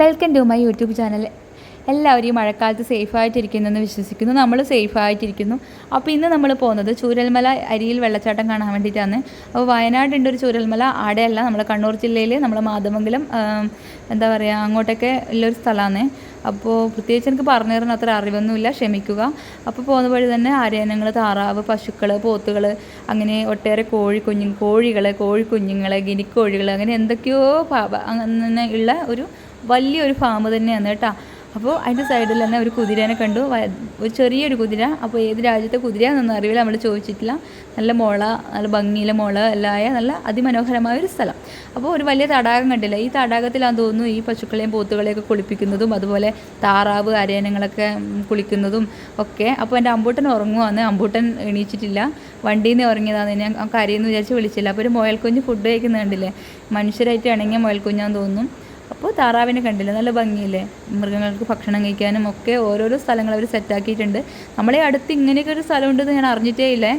Welcome to my YouTube channel. എല്ലാവരും മഴക്കാലത്ത് സേഫായിട്ടിരിക്കുന്നെന്ന് വിശ്വസിക്കുന്നു. നമ്മൾ സേഫ് സേഫായിട്ടിരിക്കുന്നു. അപ്പോൾ ഇന്ന് നമ്മൾ പോകുന്നത് ചൂരൽമല അരിയിൽ വെള്ളച്ചാട്ടം കാണാൻ വേണ്ടിയിട്ടാണ്. അപ്പോൾ വയനാടുണ്ട് ഒരു ചൂരൽമല. ആടെയല്ല നമ്മുടെ കണ്ണൂർ ജില്ലയിൽ നമ്മൾ മാതമംഗലം എന്താ പറയുക അങ്ങോട്ടൊക്കെ ഉള്ളൊരു സ്ഥലമാണ്. അപ്പോൾ പ്രത്യേകിച്ച് എനിക്ക് പറഞ്ഞു തരുന്ന അത്ര അറിവൊന്നുമില്ല. ക്ഷമിക്കുക. അപ്പോൾ പോകുന്ന വഴി തന്നെ ആര്യനങ്ങൾ താറാവ് പശുക്കൾ പോത്തുകൾ അങ്ങനെ ഒട്ടേറെ കോഴി കുഞ്ഞു കോഴികൾ കോഴിക്കുഞ്ഞുങ്ങൾ ഗിനിക്കോഴികൾ അങ്ങനെ എന്തൊക്കെയോ അങ്ങനെ ഉള്ള ഒരു വലിയൊരു ഫാം തന്നെയാണ് കേട്ടോ. അപ്പോൾ അതിന്റെ സൈഡിൽ തന്നെ ഒരു കുതിരേനെ കണ്ടു. ഒരു ചെറിയൊരു കുതിര. അപ്പോൾ ഏത് രാജ്യത്തെ കുതിരയാണെന്നൊന്നും അറിയില്ല നമ്മൾ ചോദിച്ചിട്ടില്ല. നല്ല മുള നല്ല ഭംഗിയിലെ മുള എല്ലായ നല്ല അതിമനോഹരമായ ഒരു സ്ഥലം. അപ്പോൾ ഒരു വലിയ തടാകം കണ്ടില്ല? ഈ തടാകത്തിലാന്ന് തോന്നുന്നു ഈ പശുക്കളെയും പോത്തുകളെയൊക്കെ കുളിപ്പിക്കുന്നതും അതുപോലെ താറാവ് അരയനങ്ങളൊക്കെ കുളിക്കുന്നതും ഒക്കെ. അപ്പോൾ എന്റെ അമ്പൂട്ടൻ ഉറങ്ങുവാന്ന്. അമ്പൂട്ടൻ എണീച്ചിട്ടില്ല. വണ്ടിയിൽ നിന്ന് ഉറങ്ങിയതാണ് ഞാൻ കരയെന്ന് വിചാരിച്ച് വിളിച്ചില്ല. അപ്പോൾ ഒരു മുയൽക്കുഞ്ഞ് ഫുഡ് കഴിക്കുന്നത് കണ്ടില്ലേ? മനുഷ്യരായിട്ട് ഇണങ്ങിയ മുയൽക്കുഞ്ഞാന്ന് തോന്നുന്നു. അപ്പോൾ താറാവിനെ കണ്ടില്ല? നല്ല ഭംഗിയില്ലേ? മൃഗങ്ങൾക്ക് ഭക്ഷണം കഴിക്കാനും ഒക്കെ ഓരോരോ സ്ഥലങ്ങൾ അവർ സെറ്റാക്കിയിട്ടുണ്ട് നമ്മളെ അടുത്ത് ഇങ്ങനെയൊക്കെ ഒരു സ്ഥലം ഉണ്ടെന്ന് ഞാൻ അറിഞ്ഞിട്ടേ ഇല്ലേ.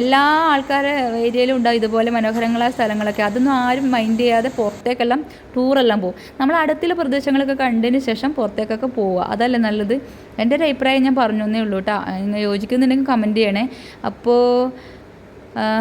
എല്ലാ ആൾക്കാരെ ഏരിയയിലും ഉണ്ടാവും ഇതുപോലെ മനോഹരങ്ങളായ സ്ഥലങ്ങളൊക്കെ. അതൊന്നും ആരും മൈൻഡ് ചെയ്യാതെ പുറത്തേക്കെല്ലാം ടൂറെല്ലാം പോകും. നമ്മൾ അടുത്തുള്ള പ്രദേശങ്ങളൊക്കെ കണ്ടതിന് ശേഷം പുറത്തേക്കൊക്കെ പോവുക. അതല്ലേ നല്ലത്? എന്റെ ഒരു അഭിപ്രായം ഞാൻ പറഞ്ഞു ഉള്ളൂ കേട്ടോ. യോജിക്കുന്നുണ്ടെങ്കിൽ കമന്റ് ചെയ്യണേ. അപ്പോൾ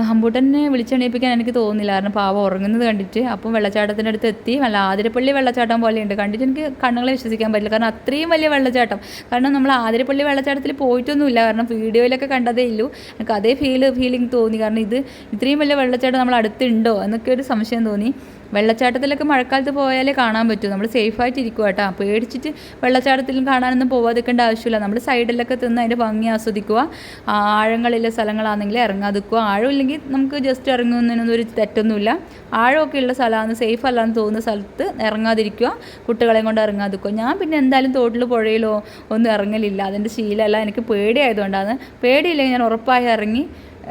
ഹമ്പൂട്ടനെ വിളിച്ചെണീപ്പിക്കാൻ എനിക്ക് തോന്നുന്നില്ല. കാരണം പാവം ഉറങ്ങുന്നത് കണ്ടിട്ട്. അപ്പം വെള്ളച്ചാട്ടത്തിന്റെ അടുത്ത് എത്തി. വല്ല ആതിരപ്പള്ളി വെള്ളച്ചാട്ടം പോലെയുണ്ട്. കണ്ടിട്ട് എനിക്ക് കണ്ണുകളെ വിശ്വസിക്കാൻ പറ്റില്ല. കാരണം അത്രയും വലിയ വെള്ളച്ചാട്ടം. കാരണം നമ്മൾ ആതിരപ്പള്ളി വെള്ളച്ചാട്ടത്തിൽ പോയിട്ടൊന്നുമില്ല. കാരണം വീഡിയോയിലൊക്കെ കണ്ടതേ ഉള്ളൂ എനിക്ക് അതേ ഫീൽ ഫീലിംഗ് തോന്നി. കാരണം ഇത് ഇത്രയും വലിയ വെള്ളച്ചാട്ടം നമ്മൾ അടുത്തുണ്ടോ എന്നൊക്കെ ഒരു സംശയം തോന്നി. വെള്ളച്ചാട്ടത്തിലൊക്കെ മഴക്കാലത്ത് പോയാലേ കാണാൻ പറ്റൂ. നമ്മൾ സേഫായിട്ട് ഇരിക്കുക കേട്ടോ. പേടിച്ചിട്ട് വെള്ളച്ചാട്ടത്തിലും കാണാനൊന്നും പോവാതിരിക്കേണ്ട ആവശ്യമില്ല. നമ്മൾ സൈഡിലൊക്കെ തിന്ന് അതിന്റെ ഭംഗി ആസ്വദിക്കുക ആഴങ്ങളിലെ സ്ഥലങ്ങളാണെങ്കിൽ ഇറങ്ങാതിക്കുക ആഴം ഇല്ലെങ്കിൽ നമുക്ക് ജസ്റ്റ് ഇറങ്ങുന്നതിനൊന്നും ഒരു തെറ്റൊന്നുമില്ല. ആഴമൊക്കെ ഉള്ള സ്ഥലമാണ്. സേഫ് അല്ലാന്ന് തോന്നുന്ന സ്ഥലത്ത് ഇറങ്ങാതിരിക്കുക കുട്ടികളെയും കൊണ്ട് ഇറങ്ങാതിരിക്കുക ഞാൻ പിന്നെ എന്തായാലും തോട്ടിൽ പുഴയിലോ ഒന്നും ഇറങ്ങലില്ല. അതിന്റെ ശീലമല്ല. എനിക്ക് പേടിയായതുകൊണ്ടാണ്. പേടിയില്ലെങ്കിൽ ഞാൻ ഉറപ്പായി ഇറങ്ങി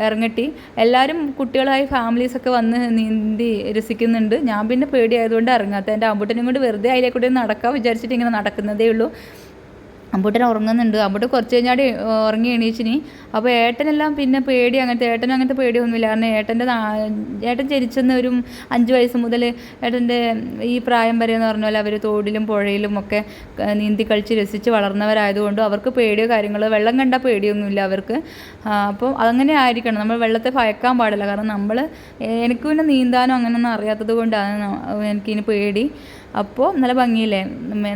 ഇറങ്ങട്ടി. എല്ലാവരും കുട്ടികളായി ഫാമിലീസൊക്കെ വന്ന് നീന്തി രസിക്കുന്നുണ്ട്. ഞാൻ പിന്നെ പേടിയായതുകൊണ്ട് ഇറങ്ങാത്ത എന്റെ അമ്പൂട്ടനും കൊണ്ട് വെറുതെ അതിലേക്കൂടെ നടക്കാം വിചാരിച്ചിട്ട് ഇങ്ങനെ നടക്കുന്നതേ ഉള്ളൂ. അമ്പൂട്ടൻ ഉറങ്ങുന്നുണ്ട്. അമ്പൂട്ടൻ കുറച്ച് കഴിഞ്ഞാൽ ഉറങ്ങി എണീച്ചിനി. അപ്പോൾ ഏട്ടനെല്ലാം പിന്നെ പേടി അങ്ങനത്തെ ഏട്ടനും അങ്ങനത്തെ പേടിയൊന്നുമില്ല. കാരണം ഏട്ടന്റെ ഏട്ടൻ ജനിച്ചെന്ന് ഒരു അഞ്ച് വയസ്സ് മുതൽ ഏട്ടന്റെ ഈ പ്രായം വരെ എന്ന് പറഞ്ഞാൽ അവർ തോടിലും പുഴയിലും ഒക്കെ നീന്തി കളിച്ച് രസിച്ച് വളർന്നവരായതുകൊണ്ട് അവർക്ക് പേടിയോ കാര്യങ്ങളോ വെള്ളം കണ്ടാൽ പേടിയൊന്നുമില്ല അവർക്ക്. അപ്പോൾ അതങ്ങനെ ആയിരിക്കണം. നമ്മൾ വെള്ളത്തെ ഭയക്കാൻ പാടില്ല. കാരണം നമ്മൾ എനിക്ക് പിന്നെ നീന്താനോ അങ്ങനെയൊന്നും അറിയാത്തത് കൊണ്ടാണ് എനിക്കിനി പേടി. അപ്പോൾ നല്ല ഭംഗിയില്ലേ?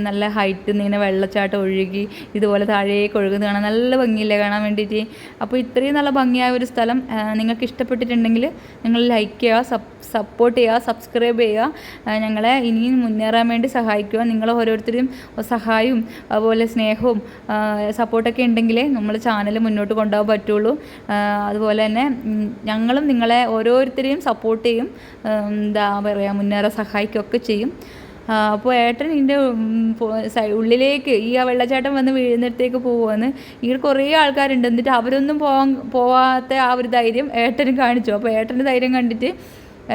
നല്ല ഹൈറ്റ് ഇങ്ങനെ വെള്ളച്ചാട്ടം ഒഴുകി ഇതുപോലെ താഴേക്ക് ഒഴുകുന്നത് കാണാൻ നല്ല ഭംഗിയില്ലേ കാണാൻ വേണ്ടിയിട്ട്. അപ്പോൾ ഇത്രയും നല്ല ഭംഗിയായ ഒരു സ്ഥലം നിങ്ങൾക്ക് ഇഷ്ടപ്പെട്ടിട്ടുണ്ടെങ്കിൽ നിങ്ങൾ ലൈക്ക് ചെയ്യുക സപ്പോർട്ട് ചെയ്യുക സബ്സ്ക്രൈബ് ചെയ്യുക. ഞങ്ങളെ ഇനിയും മുന്നേറാൻ വേണ്ടി സഹായിക്കുക. നിങ്ങൾ ഓരോരുത്തരും സഹായവും അതുപോലെ സ്നേഹവും സപ്പോർട്ടൊക്കെ ഉണ്ടെങ്കിലേ നമ്മൾ ചാനൽ മുന്നോട്ട് കൊണ്ടുപോകാൻ പറ്റുള്ളൂ. അതുപോലെ തന്നെ ഞങ്ങളും നിങ്ങളെ ഓരോരുത്തരെയും സപ്പോർട്ട് ചെയ്യും. എന്താ പറയുക മുന്നേറാൻ സഹായിക്കുകയൊക്കെ ചെയ്യും. അപ്പോൾ ഏട്ടൻ ഇതിന്റെ ഉള്ളിലേക്ക് ഈ ആ വെള്ളച്ചാട്ടം വന്ന് വീഴുന്നിടത്തേക്ക് പോകുമെന്ന് ഇവിടെ കുറേ ആൾക്കാരുണ്ട്. എന്നിട്ട് അവരൊന്നും പോകാൻ പോവാത്ത ആ ഒരു ധൈര്യം ഏട്ടനും കാണിച്ചു. അപ്പോൾ ഏട്ടന്റെ ധൈര്യം കണ്ടിട്ട്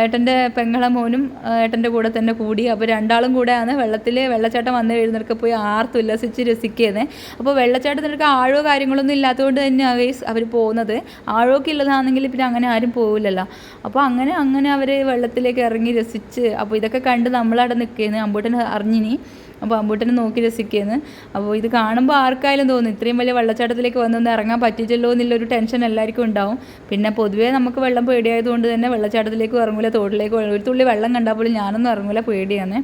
ഏട്ടന്റെ പെങ്ങളെ മോനും ഏട്ടന്റെ കൂടെ തന്നെ കൂടി. അപ്പോൾ രണ്ടാളും കൂടെയാണ് വെള്ളത്തിൽ വെള്ളച്ചാട്ടം വന്ന് എഴുന്നേർക്ക് പോയി ആർത്തുല്ലസിച്ച് രസിക്കുന്നത് അപ്പോൾ വെള്ളച്ചാട്ടത്തിനൊക്കെ ആഴോ കാര്യങ്ങളൊന്നും ഇല്ലാത്തതുകൊണ്ട് തന്നെ തന്നെയാണ് അവർ പോകുന്നത്. ആഴമൊക്കെ ഉള്ളതാണെങ്കിൽ പിന്നെ അങ്ങനെ ആരും പോകില്ലല്ലോ അപ്പോൾ അങ്ങനെ അങ്ങനെ അവർ വെള്ളത്തിലേക്ക് ഇറങ്ങി രസിച്ച് അപ്പോൾ ഇതൊക്കെ കണ്ട് നമ്മളവിടെ നിൽക്കുന്നത് അമ്പൂട്ടൻ അറിഞ്ഞിനി. അപ്പോൾ അമ്പൂട്ടനെ നോക്കി രസിക്കുകയെന്ന് അപ്പോൾ ഇത് കാണുമ്പോൾ ആർക്കായാലും തോന്നും ഇത്രയും വലിയ വെള്ളച്ചാട്ടത്തിലേക്ക് വന്നൊന്ന് ഇറങ്ങാൻ പറ്റിയിട്ടല്ലോ എന്നുള്ളൊരു ടെൻഷൻ എല്ലാവർക്കും ഉണ്ടാവും. പിന്നെ പൊതുവേ നമുക്ക് വെള്ളം പേടിയായതുകൊണ്ട് തന്നെ വെള്ളച്ചാട്ടത്തിലേക്ക് ഇറങ്ങൂല തോട്ടിലേക്ക് ഒരു തുള്ളി വെള്ളം കണ്ടാൽ പോലും ഞാനൊന്നും ഇറങ്ങൂല പേടിയാണ്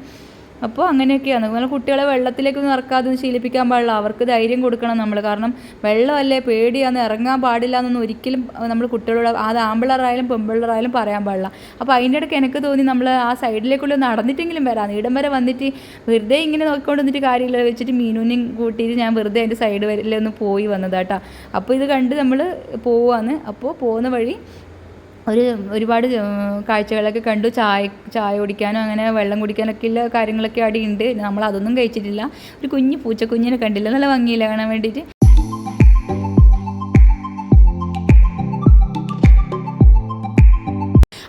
അപ്പോൾ അങ്ങനെയൊക്കെയാണ്. അതുപോലെ കുട്ടികളെ വെള്ളത്തിലേക്ക് ഇറക്കാതെ ശീലിപ്പിക്കാൻ പാടില്ല. അവർക്ക് ധൈര്യം കൊടുക്കണം നമ്മൾ. കാരണം വെള്ളമല്ലേ പേടിയാന്ന് ഇറങ്ങാൻ പാടില്ല എന്നൊന്നും ഒരിക്കലും നമ്മൾ കുട്ടികളോട് അത് ആമ്പിളറായാലും പെമ്പിളറായാലും പറയാൻ പാടില്ല. അപ്പോൾ അതിന്റെ ഇടയ്ക്ക് എനിക്ക് തോന്നി നമ്മൾ ആ സൈഡിലേക്കുള്ള നടന്നിട്ടെങ്കിലും വരാം. ഇടം വരെ വന്നിട്ട് വെറുതെ ഇങ്ങനെ നോക്കിക്കൊണ്ട് വന്നിട്ട് കാര്യമില്ല. വെച്ചിട്ട് മീനുനെയും കൂട്ടിയിട്ട് ഞാൻ വെറുതെ അതിന്റെ സൈഡ് വരെ ഒന്ന് പോയി വന്നതാട്ടാ. അപ്പോൾ ഇത് കണ്ട് നമ്മൾ പോവാന്ന് അപ്പോൾ പോകുന്ന വഴി ഒരു ഒരുപാട് കാഴ്ചകളൊക്കെ കണ്ടു. ചായ ചായ കുടിക്കാനും അങ്ങനെ വെള്ളം കുടിക്കാനൊക്കെ ഉള്ള കാര്യങ്ങളൊക്കെ അവിടെ ഉണ്ട്. നമ്മൾ അതൊന്നും കഴിച്ചിട്ടില്ല. ഒരു കുഞ്ഞു പൂച്ച കുഞ്ഞിനെ കണ്ടില്ല. നല്ല ഭംഗിയില്ല കാണാൻ വേണ്ടിയിട്ട്?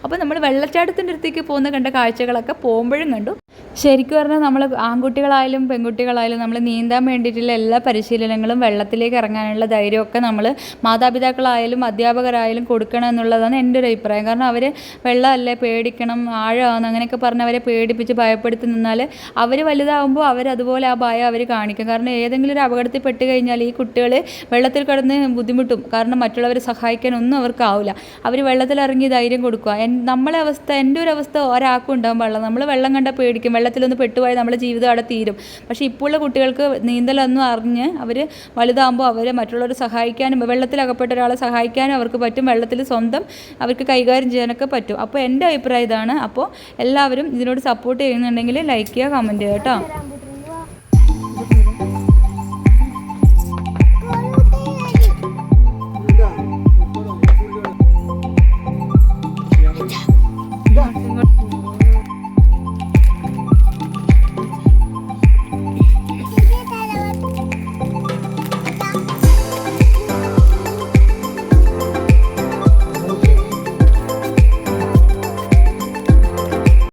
അപ്പോൾ നമ്മൾ വെള്ളച്ചാട്ടത്തിന്റെ അടുത്തേക്ക് പോകുന്ന കണ്ട കാഴ്ചകളൊക്കെ പോകുമ്പോഴും കണ്ടു. ശരിക്കും പറഞ്ഞാൽ നമ്മൾ ആൺകുട്ടികളായാലും പെൺകുട്ടികളായാലും നമ്മൾ നീന്താൻ വേണ്ടിയിട്ടുള്ള എല്ലാ പരിശീലനങ്ങളും വെള്ളത്തിലേക്ക് ഇറങ്ങാനുള്ള ധൈര്യമൊക്കെ നമ്മൾ മാതാപിതാക്കളായാലും അധ്യാപകരായാലും കൊടുക്കണം എന്നുള്ളതാണ് എന്റെ ഒരു അഭിപ്രായം. കാരണം അവർ വെള്ളമല്ലേ പേടിക്കണം ആഴമാണ് അങ്ങനെയൊക്കെ പറഞ്ഞ് അവരെ പേടിപ്പിച്ച് ഭയപ്പെടുത്തി നിന്നാൽ അവർ വലുതാവുമ്പോൾ അവർ അതുപോലെ ആ ഭയം അവർ കാണിക്കും. കാരണം ഏതെങ്കിലും ഒരു അപകടത്തിൽ പെട്ട് കഴിഞ്ഞാൽ ഈ കുട്ടികൾ വെള്ളത്തിൽ കിടന്ന് ബുദ്ധിമുട്ടും. കാരണം മറ്റുള്ളവരെ സഹായിക്കാൻ ഒന്നും അവർക്കാവില്ല അവർ വെള്ളത്തിലിറങ്ങി ധൈര്യം കൊടുക്കുക. നമ്മളെ അവസ്ഥ എന്റെ ഒരു അവസ്ഥ ഒരാൾക്കും ഉണ്ടാകും വെള്ളം നമ്മൾ വെള്ളം കണ്ടാൽ പേടിക്കും. വെള്ളത്തിലൊന്ന് പെട്ടുപോയാൽ നമ്മുടെ ജീവിതം അവിടെ തീരും. പക്ഷേ ഇപ്പോഴുള്ള കുട്ടികൾക്ക് നീന്തലൊന്നും അറിഞ്ഞ് അവർ വലുതാകുമ്പോൾ അവർ മറ്റുള്ളവരെ സഹായിക്കാനും വെള്ളത്തിലകപ്പെട്ട ഒരാളെ സഹായിക്കാനും അവർക്ക് പറ്റും. വെള്ളത്തിൽ സ്വന്തം അവർക്ക് കൈകാര്യം ചെയ്യാനൊക്കെ പറ്റും. അപ്പോൾ എന്റെ അഭിപ്രായം ഇതാണ്. അപ്പോൾ എല്ലാവരും ഇതിനോട് സപ്പോർട്ട് ചെയ്യുന്നുണ്ടെങ്കിൽ ലൈക്ക് ചെയ്യുക കമന്റ് ചെയ്യുക കേട്ടോ.